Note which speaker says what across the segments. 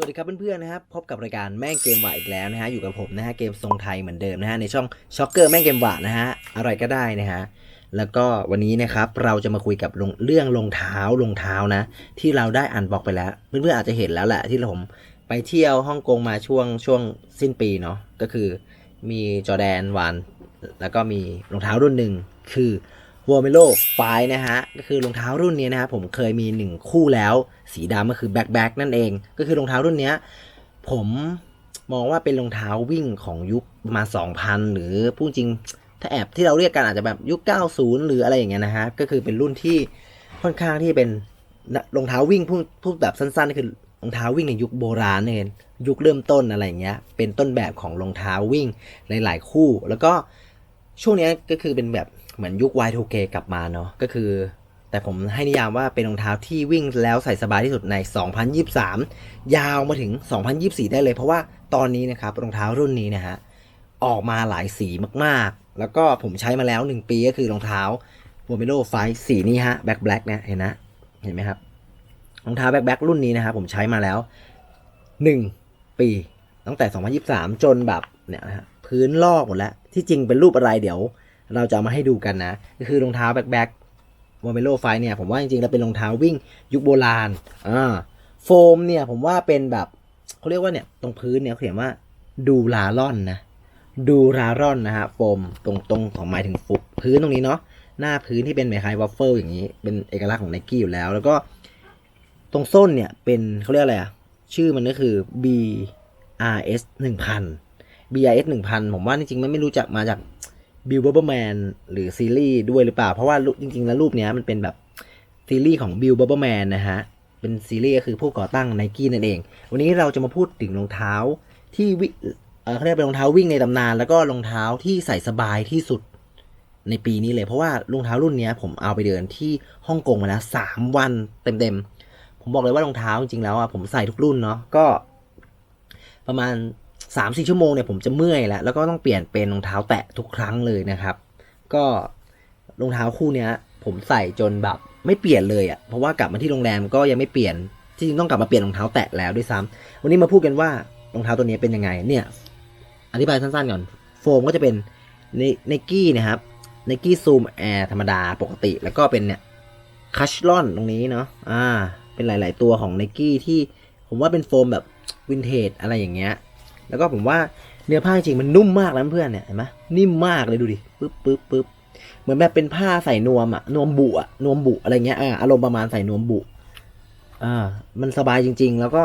Speaker 1: สวัสดีครับเพื่อนๆนะครับพบกับรายการแม่งเกมหวะอีกแล้วนะฮะอยู่กับผมนะฮะเกมทรงไทยเหมือนเดิมนะฮะในช่องช็อกเกอร์แม่งเกมหวะนะฮะอะไรก็ได้นะฮะแล้วก็วันนี้นะครับเราจะมาคุยกับเรื่องรองเท้ารองเท้านะ ที่เราได้อ่านบอกไปแล้ว เพื่อนๆอาจจะเห็นแล้วแหละที่ผมไปเที่ยวฮ่องกงมาช่วงช่วงสิ้นปีเนาะก็คือมีจอแดนวันแล้วก็มีรองเท้ารุ่นหนึ่งคือ วอร์เมโลไฟนะฮะก็คือรองเท้ารุ่นนี้นะครับผมเคยมีหนึ่งคู่แล้ว สีดำก็คือแบ็คแบ็กนั่นเอง ก็คือรองเท้ารุ่นนี้ผมมองว่าเป็นรองเท้าวิ่งของยุคประมาณ2,000 หรือพูดจริง ถ้าแอบที่เราเรียกกันอาจจะแบบยุค 90 หรืออะไรอย่างเงี้ยนะฮะก็คือเป็นรุ่นที่ค่อนข้างที่เป็นรองเท้าวิ่งพูดพูดแบบสั้นๆคือรองเท้าวิ่งในยุคโบราณเนี่ยยุคเริ่มต้นอะไรอย่างเงี้ย เป็นต้นแบบของรองเท้าวิ่งหลาย ๆ คู่ แล้วก็ช่วงนี้ก็คือเป็นแบบ เหมือนยุค Y2K กลับมาเนาะก็คือ แต่ผมให้นิยามว่าเป็นรองเท้าที่วิ่งแล้วใส่สบายที่สุดใน 2023 ยาวมาถึง 2024 ได้เลย เพราะว่าตอนนี้นะครับรองเท้ารุ่นนี้นะฮะออกมาหลายสีมากๆ แล้วก็ผมใช้มาแล้ว 1 ปีก็คือรองเท้า w o m e l o ไฟสีนี้ฮะแบ็คแบล็กนะเห็นนะเห็นไหมครับรองเท้าแบ็คแบ็กรุ่นนี้นะครับผมใช้มาแล้ว 1 ปีตั้งแต่ 2023 จนแบบเนี่ยนะฮะพื้นลอกหมดแล้ว ที่จริงเป็นรูปอะไรเดี๋ยว เราจะามาให้ดูกันนะก็คือรองเท้าแบ็คแบ็กวอร์เมโลไฟเนี่ยผมว่าจริงๆแล้วเป็นรองเท้าวิ่งยุคโบราณอ่าโฟมเนี่ยผมว่าเป็นแบบเขาเรียกว่าเนี่ยตรงพื้นเนี่ยเขาเขียนว่าดูลาร่อนนะดูลาร่อนนะฮะโฟมตรงตรงของหมายถึงฟุตพื้นตรงนี้เนาะหน้าพื้นที่เป็นคล้ายวัฟเฟิลอย่างนี้ เป็นเอกลักษณ์ของไนกี้อยู่แล้ว แล้วก็ตรงส้นเนี่ยเป็นเขาเรียกอะไรอะชื่อมันก็คือ BRS 1000 BRS 1000 ผมว่าจริงๆมันไม่รู้จักมาจาก บิลเบอร์แมนหรือซีรีส์ด้วยหรือเปล่า เพราะว่ารูปจริงๆ แล้วรูปเนี้ยมันเป็นแบบซีรีส์ของบิลเบอร์แมนนะฮะ เป็นซีรีส์ก็คือผู้ก่อตั้งไนกี้นั่นเอง วันนี้เราจะมาพูดถึงรองเท้าที่วิเขาเรียกเป็นรองเท้าวิ่งในตำนาน แล้วก็รองเท้าที่ใส่สบายที่สุดในปีนี้เลย เพราะว่ารองเท้ารุ่นนี้ผมเอาไปเดินที่ฮ่องกงมาแล้วสามวันเต็มๆผมบอกเลยว่ารองเท้าจริงๆแล้วอะผมใส่ทุกรุ่นเนาะก็ประมาณ 3ามสี่ชั่วโมงเนี่ยผมจะเมื่อยแล้ว แล้วก็ต้องเปลี่ยนเป็นรองเท้าแตะทุกครั้งเลยนะครับ ก็รองเท้าคู่เนี้ย ผมใส่จนแบบไม่เปลี่ยนเลยอะ่ะเพราะว่ากลับมาที่โรงแรมก็ยังไม่เปลี่ยนที่จริงต้องกลับมาเปลี่ยนรองเท้าแตะแล้วด้วยซ้ำวันนี้มาพูดกันว่ารองเท้าตัวนี้เป็นยังไงเนี่ย อธิบายสั้นๆก่อน โฟมก็จะเป็นไนกี้นะครับไนกี้ซูมแอร์ธรรมดาปกติ แล้วก็เป็นเนี่ยคัชลอนตรงนี้เนาะอ่า เป็นหลาย ๆ ตัวของไนกี้ที่ผมว่าเป็นโฟมแบบวินเทจอะไรอย่างเงี้ย แล้วก็ผมว่าเนื้อผ้าจริงมันนุ่มมากนะเพื่อนเนี่ยเห็นไหมนิ่มมากเลยดูดิปึ๊บปึ๊บปึ๊บเหมือนแบบเป็นผ้าใส่นวมอะนวมบุอะนวมบุอะไรเงี้ยอารมณ์ประมาณใส่นวมบุอ่ามันสบายจริง ๆ แล้วก็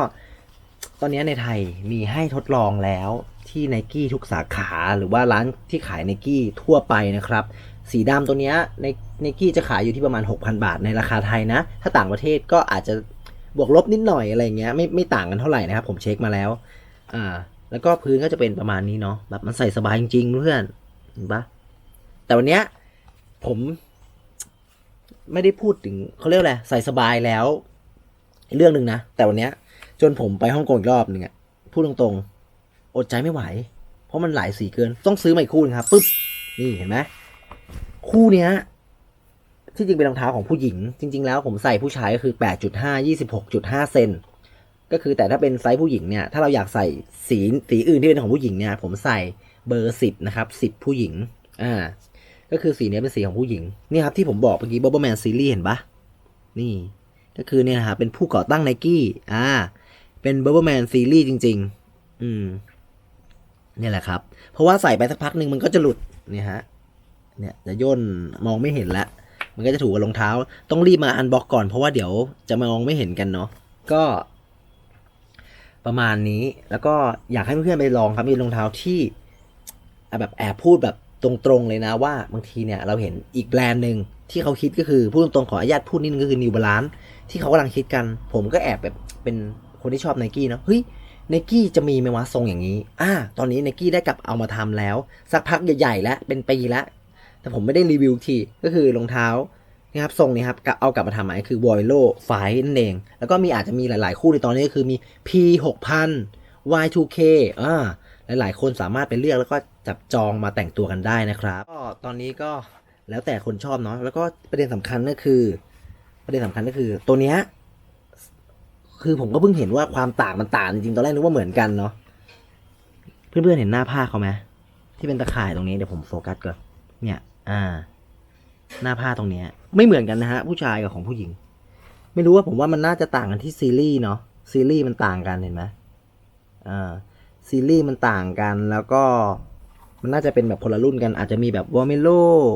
Speaker 1: ตอนนี้ในไทยมีให้ทดลองแล้วที่ไนกี้ทุกสาขาหรือว่าร้านที่ขายไนกี้ทั่วไปนะครับ สีดำตัวเนี้ยในไนกี้จะขายอยู่ที่ประมาณ 6,000 บาทในราคาไทยนะ ถ้าต่างประเทศก็อาจจะบวกลบนิดหน่อยอะไรเงี้ยไม่ไม่ต่างกันเท่าไหร่นะครับ ผมเช็คมาแล้วอ่า แล้วก็พื้นก็จะเป็นประมาณนี้เนาะแบบมันใส่สบายจริงๆเพื่อนเห็นปะแต่วันเนี้ยผมไม่ได้พูดถึงเขาเรียกอะไรใส่สบายแล้ว เรื่องหนึ่งนะ แต่วันเนี้ย จนผมไปฮ่องกงอีกรอบหนึ่งอะพูดตรงๆ อดใจไม่ไหว เพราะมันหลายสีเกิน ต้องซื้อใหม่คู่นึงครับปุ๊บนี่เห็นไหมคู่เนี้ยที่จริงเป็นรองเท้าของผู้หญิง จริง ๆ แล้วผมใส่ผู้ชายก็คือ 8.5 26.5 เซน ก็คือแต่ถ้าเป็นไซส์ผู้หญิงเนี่ยถ้าเราอยากใส่สีสีอื่นที่เป็นของผู้หญิงเนี่ยผมใส่เบอร์สิบนะครับสิบผู้หญิงอ่าก็คือสีนี้เป็นสีของผู้หญิงนี่ครับที่ผมบอกเมื่อกี้บ o บ b แมนซีรีส์เห็นปะนี่ก็คือเนี่ยนะครับเป็นผู้ก่อตั้งไนกี้อ่าเป็นบ o บ b แมนซีรีส์จริง ๆ อืมนี่แหละครับ เพราะว่าใส่ไปสักพักหนึ่งมันก็จะหลุดเนี่ยฮะเนี่ยจะย่นมองไม่เห็นแล้วมันก็จะถูกกับรองเท้า ต้องรีบมาอันบ็อกก่อนเพราะว่าเดี๋ยวจะมองไม่เห็นกันเนาะก็ ประมาณนี้ แล้วก็อยากให้เพื่อนๆไปลองครับมีรองเท้าที่แบบแอบพูดแบบตรงๆเลยนะว่าบางทีเนี่ยเราเห็นอีกแบรนด์หนึ่งที่เขาคิดก็คือพูดตรงๆขออนุญาตพูดนิดนึงก็คือ New Balance ที่เขากำลังคิดกัน ผมก็แอบแบบเป็นคนที่ชอบไนกี้เนาะเฮ้ยไนกี้จะมีไหมวะทรงอย่างนี้ อ่า ตอนนี้ไนกี้ได้กลับเอามาทำแล้ว สักพักใหญ่ๆแล้วเป็นปีแล้วแต่ผมไม่ได้รีวิวทีก็คือรองเท้า นะครับทรงนี้ครับเอากลับมาทำใหม่คือ v o i l o ไฟนั่นเอง แล้วก็มีอาจจะมีหลายๆคู่ในตอนนี้ก็คือมี P 6 0 0 Y2K อ่าหลายๆคนสามารถไปเลือกแล้วก็จับจองมาแต่งตัวกันได้นะครับก็ตอนนี้ก็แล้วแต่คนชอบเนาะแล้วก็ประเด็นสำคัญก็คือ ประเด็นสำคัญก็คือตัวเนี้ยคือผมก็เพิ่งเห็นว่าความต่างมันต่างจริงตอนแรกนึกว่าเหมือนกันเนาะเพื่อนๆเห็นหน้าผ้าเขาไหมที่เป็นตะข่ายตรงนี้เดี๋ยวผมโฟกัสก่อนเนี่ย อ่า หน้าผ้าตรงเนี้ยไม่เหมือนกันนะฮะผู้ชายกับของผู้หญิง ไม่รู้ว่าผมว่ามันน่าจะต่างกันที่ซีรีส์เนาะซีรีส์มันต่างกันเห็นไหมอ่าซีรีส์มันต่างกันแล้วก็มันน่าจะเป็นแบบคนละรุ่นกันอาจจะมีแบบวอร์เมโล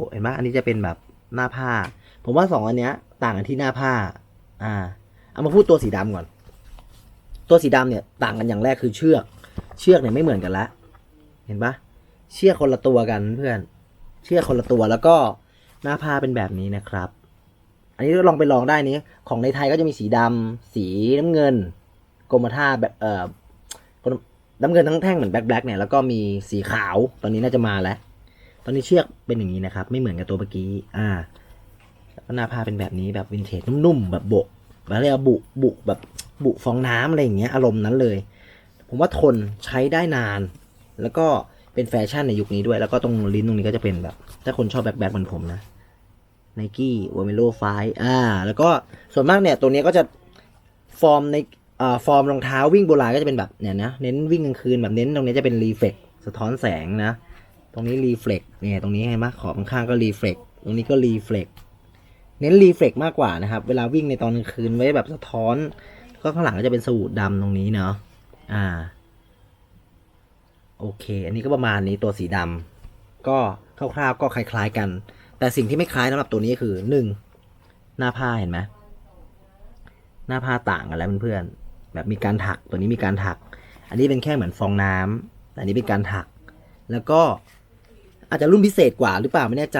Speaker 1: เห็นไหมอันนี้จะเป็นแบบหน้าผ้า ผมว่าสองอันเนี้ย ต่างกันที่หน้าผ้า อ่า เอามาพูดตัวสีดำก่อน ตัวสีดำเนี่ยต่างกันอย่างแรกคือเชือก เชือกเนี่ยไม่เหมือนกันละ เห็นปะเชือกคนละตัวกันเพื่อน เชือกคนละตัวแล้วก็ หน้าผ้าเป็นแบบนี้นะครับ อันนี้ลองไปลองได้นี้ ของในไทยก็จะมีสีดำสีน้ำเงินกรมท่าแบบเอ่อน้ำเงินทั้งแท่งเหมือนแบล็คแบล็คเนี่ยแล้วก็มีสีขาวตอนนี้น่าจะมาแล้ว ตอนนี้เชือกเป็นอย่างนี้นะครับ ไม่เหมือนกับตัวเมื่อกี้อ่าแล้วก็หน้าผ้าเป็นแบบนี้แบบวินเทจนุ่มๆแบบโบกแบบเรียกว่าบุบุแบบบุฟองน้ำอะไรอย่างเงี้ยอารมณ์นั้นเลย ผมว่าทนใช้ได้นาน แล้วก็ เป็นแฟชั่นในยุคนี้ด้วย แล้วก็ตรงลิ้นตรงนี้ก็จะเป็นแบบ ถ้าคนชอบแบ็คแบ็คเหมือนผมนะไนกี้วอร์เมโลไฟอ่า แล้วก็ส่วนมากเนี่ย ตัวนี้ก็จะฟอร์มในอ่าฟอร์มรองเท้าวิ่งโบราณก็จะเป็นแบบเนี่ยนะ เน้นวิ่งกลางคืนแบบเน้นตรงนี้จะเป็นรีเฟล็กสะท้อนแสงนะ ตรงนี้รีเฟล็กเนี่ยตรงนี้เห็นไหมขอบข้างก็รีเฟล็กตรงนี้ก็รีเฟล็กเน้นรีเฟล็กมากกว่านะครับ เวลาวิ่งในตอนกลางคืนไว้แบบสะท้อน ก็ข้างหลังก็จะเป็นสูดดำตรงนี้เนาะอ่า โอเค อันนี้ก็ประมาณนี้ตัวสีดำก็คร่าวๆก็คล้ายๆกัน แต่สิ่งที่ไม่คล้ายสำหรับตัวนี้คือหนึ่งหน้าผ้าเห็นไหมหน้าผ้าต่างกันแล้วเพื่อนๆแบบมีการถักตัวนี้มีการถัก อันนี้เป็นแค่เหมือนฟองน้ำแต่อันนี้เป็นการถัก แล้วก็อาจจะรุ่นพิเศษกว่าหรือเปล่าไม่แน่ใจ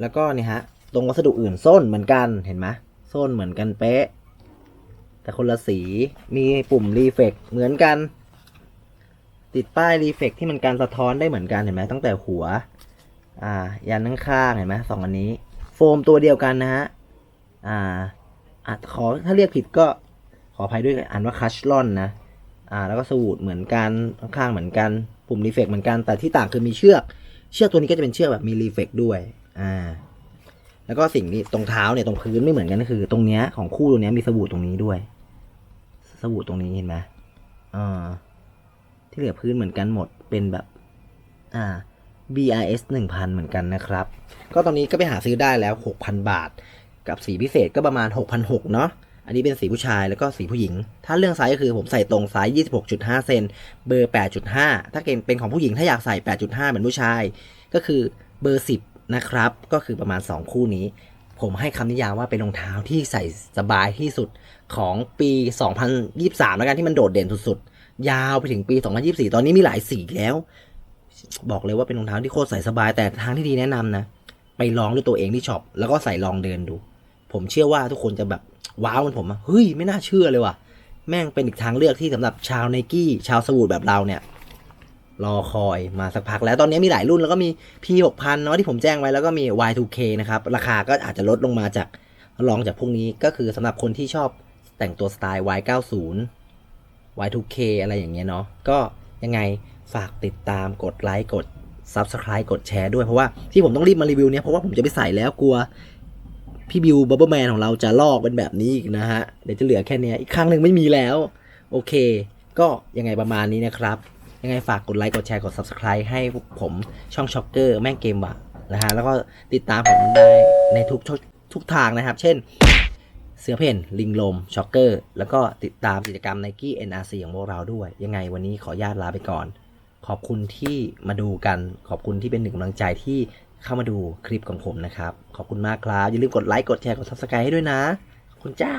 Speaker 1: แล้วก็เนี่ยฮะ ตรงวัสดุอื่นส้นเหมือนกันเห็นไหมส้นเหมือนกันเป๊ะ แต่คนละสีมีปุ่มรีเฟกเหมือนกัน ติดป้ายรีเฟกที่มันการสะท้อนได้เหมือนกันเห็นไหมตั้งแต่หัว อ่า ยันข้างๆเห็นไหมสองอันนี้ โฟมตัวเดียวกันนะฮะ อ่าอาจขอถ้าเรียกผิดก็ขออภัยด้วยอ่านว่าคัชลอนนะ อ่า แล้วก็สวูดเหมือนกันข้างๆเหมือนกัน ปุ่มรีเฟกเหมือนกัน แต่ที่ต่างคือมีเชือก เชือกตัวนี้ก็จะเป็นเชือกแบบมีรีเฟกด้วย อ่า แล้วก็สิ่งนี้ตรงเท้าเนี่ยตรงพื้นไม่เหมือนกันก็คือ ตรงเนี้ยของคู่ตัวเนี้ยมีสวูดตรงนี้ด้วยสวูดตรงนี้เห็นไหมอ่า ที่เหลือพื้นเหมือนกันหมดเป็นแบบอ่า BRS 1000 เหมือนกันนะครับ ก็ตอนนี้ก็ไปหาซื้อได้แล้ว 6,000 บาท กับสีพิเศษก็ประมาณ 6,600 เนาะอันนี้เป็นสีผู้ชายแล้วก็สีผู้หญิง ถ้าเรื่องไซส์ก็คือผมใส่ตรงไซส์ 26.5 เซน เบอร์ 8.5 ถ้าเป็นของผู้หญิงถ้าอยากใส่ 8.5 เหมือนผู้ชาย ก็คือเบอร์ 10 นะครับ ก็คือประมาณ 2 คู่นี้ ผมให้คำนิยามว่าเป็นรองเท้าที่ใส่สบายที่สุดของปี 2023 แล้วกันที่มันโดดเด่นสุดๆ ยาวไปถึงปี 2024 ตอนนี้มีหลายสีแล้ว บอกเลยว่าเป็นรองเท้าที่โคตรใส่สบาย แต่ทางที่ดีแนะนำนะ ไปลองด้วยตัวเองที่ช็อป แล้วก็ใส่ลองเดินดู ผมเชื่อว่าทุกคนจะแบบว้าวเหมันผมอะเฮ้ย ไม่น่าเชื่อเลยว่ะ แม่งเป็นอีกทางเลือกที่สำหรับชาวไนกี้ชาวสวูดแบบเราเนี่ย รอคอยมาสักพักแล้วตอนนี้มีหลายรุ่นแล้วก็มี P 6 0 0เนาะที่ผมแจ้งไว้แล้วก็มี Y2K นะครับราคาก็อาจจะลดลงมาจากรองจากพวกนี้ก็คือสำหรับคนที่ชอบแต่งตัวสไตล์ Y90 Y2K อะไรอย่างเงี้ยเนาะก็ยังไงฝากติดตามกดไลค์กด Subscribe กดแชร์ด้วยเพราะว่าที่ผมต้องรีบมารีวิวเนี้ยเพราะว่าผมจะไปใส่แล้วกลัวพี่บิวบับเบิลแมนของเราจะลอกเป็นแบบนี้อีกนะฮะ เดี๋ยวจะเหลือแค่เนี้ยอีกครั้งหนึ่งไม่มีแล้ว โอเค ก็ยังไงประมาณนี้นะครับ ยังไงฝากกดไลค์กดแชร์กด Subscribe ให้ผมช่องช็อกเกอร์แม่งเกมวะนะฮะ แล้วก็ติดตามผมได้ในทุกทุกทางนะครับ เช่น เสือเพ่นลิงลมช็อกเกอร์ แล้วก็ติดตามกิจกรรม Nike NRC ของพวกเราด้วย ยังไงวันนี้ขอญาตลาไปก่อน ขอบคุณที่มาดูกัน ขอบคุณที่เป็นหนึ่งกำลังใจที่เข้ามาดูคลิปของผมนะครับ ขอบคุณมากครับ อย่าลืมกดไลค์ กดแชร์ กด Subscribe ให้ด้วยนะ ขอบคุณจ้า